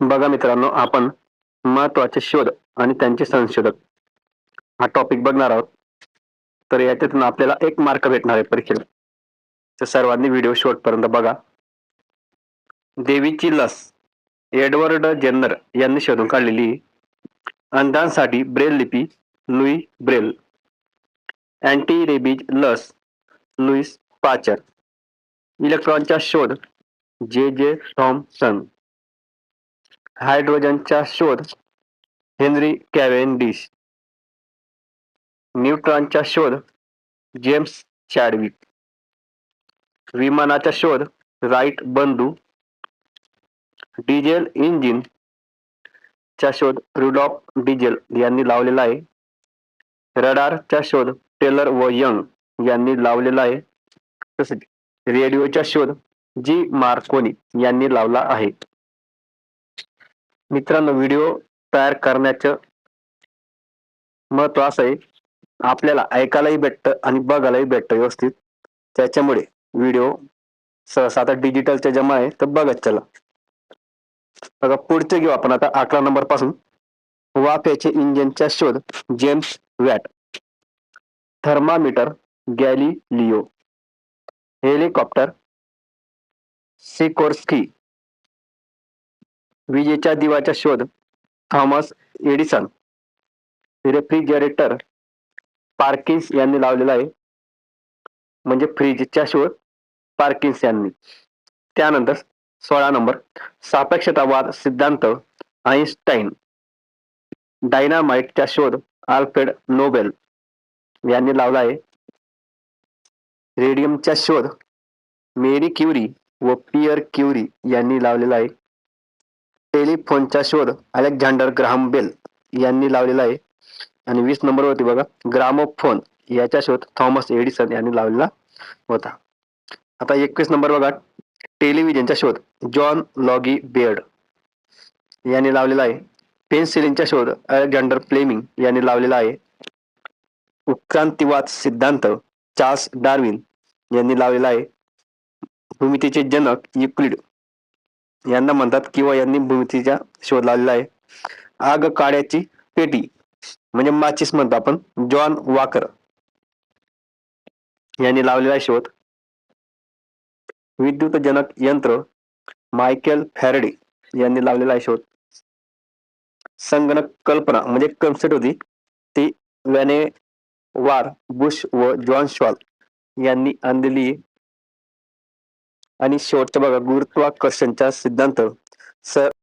बघा मित्रांनो आपण महत्त्वाचे शोध आणि त्यांचे संशोधक. हा टॉपिक बघणार आहोत. तर याच्यातून आपल्याला एक मार्क भेटणार आहे परीक्षेला तर सर्वांनी व्हिडिओ शेवटपर्यंत बघा. देवीची लस एडवर्ड जेन्नर यांनी शोधून काढलेली. अंधांसाठी ब्रेल लिपी लुई ब्रेल. अँटी रेबीज लस लुईस पाचर. इलेक्ट्रॉनचा शोध जे जे थॉम्सन हायड्रोजनचा शोध. हेनरी कॅव्हेंडिश न्यूट्रॉनचा शोध. जेम्स चॅडविक विमानाचा शोध. राईट बंधू. Diesel engine. चा शोध. रुडॉफ डिझेल यांनी लावलेला आहे. रडारचा शोध. टेलर व यंग यांनी लावलेला आहे. तसेच रेडिओचा शोध. जी मार्कोनी यांनी लावला आहे. मित्रांनो व्हिडिओ तयार करण्याचं महत्त्व असं आहे. आपल्याला ऐकायलाही भेटतं आणि बघायलाही भेटतं व्यवस्थित. त्याच्यामुळे व्हिडिओ सहसा आता डिजिटलच्या जमा आहे तर बघत चला. बघा पुढचे घेऊ आपण आता अकरा नंबरपासून. वाफ्याचे इंजिनचा शोध James Watt. Thermometer Galileo helicopter Sikorsky. विजेच्या दिवाचा शोध थॉमस एडिसन रेफ्रिजरेटर पार्किन्स यांनी लावलेला आहे. म्हणजे फ्रीजचा शोध पार्किन्स यांनी. त्यानंतर सोळा नंबर सापेक्षतावाद सिद्धांत आईन्स्टाईन डायनामाइटचा शोध आल्फ्रेड नोबेल यांनी लावला आहे. रेडियमचा शोध मेरी क्युरी व पियर क्युरी यांनी लावलेला आहे. टेलिफोनचा शोध अलेक्झांडर ग्राहम बेल यांनी लावलेला आहे. आणि वीस नंबरवरती बघा ग्रामोफोन याचा शोध थॉमस एडिसन यांनी लावलेला होता. आता एकवीस नंबर बघा टेलिव्हिजनचा शोध जॉन लॉगी बेअर्ड यांनी लावलेला आहे. पेन्सिलिनचा शोध अलेक्झांडर फ्लेमिंग यांनी लावलेला आहे. उत्क्रांतिवाद सिद्धांत चार्ल्स डार्विन यांनी लावलेला आहे. भूमितीचे जनक युक्लिड यांना म्हणतात किंवा यांनी भूमितीचा शोध लावलेला आहे. आग काड्याची पेटी म्हणजे माचीस म्हणतो आपण जॉन वाकर यांनी लावलेला आहे शोध. विद्युत जनक यंत्र मायकेल फॅरडे यांनी लावलेला आहे शोध. संगणक कल्पना म्हणजे कन्सेप्ट होती ती वॅने वार बुश व जॉन शॉल यांनी आणलेली आणि शेवटचं बघा गुरुत्वाकर्षणचा सिद्धांत. सर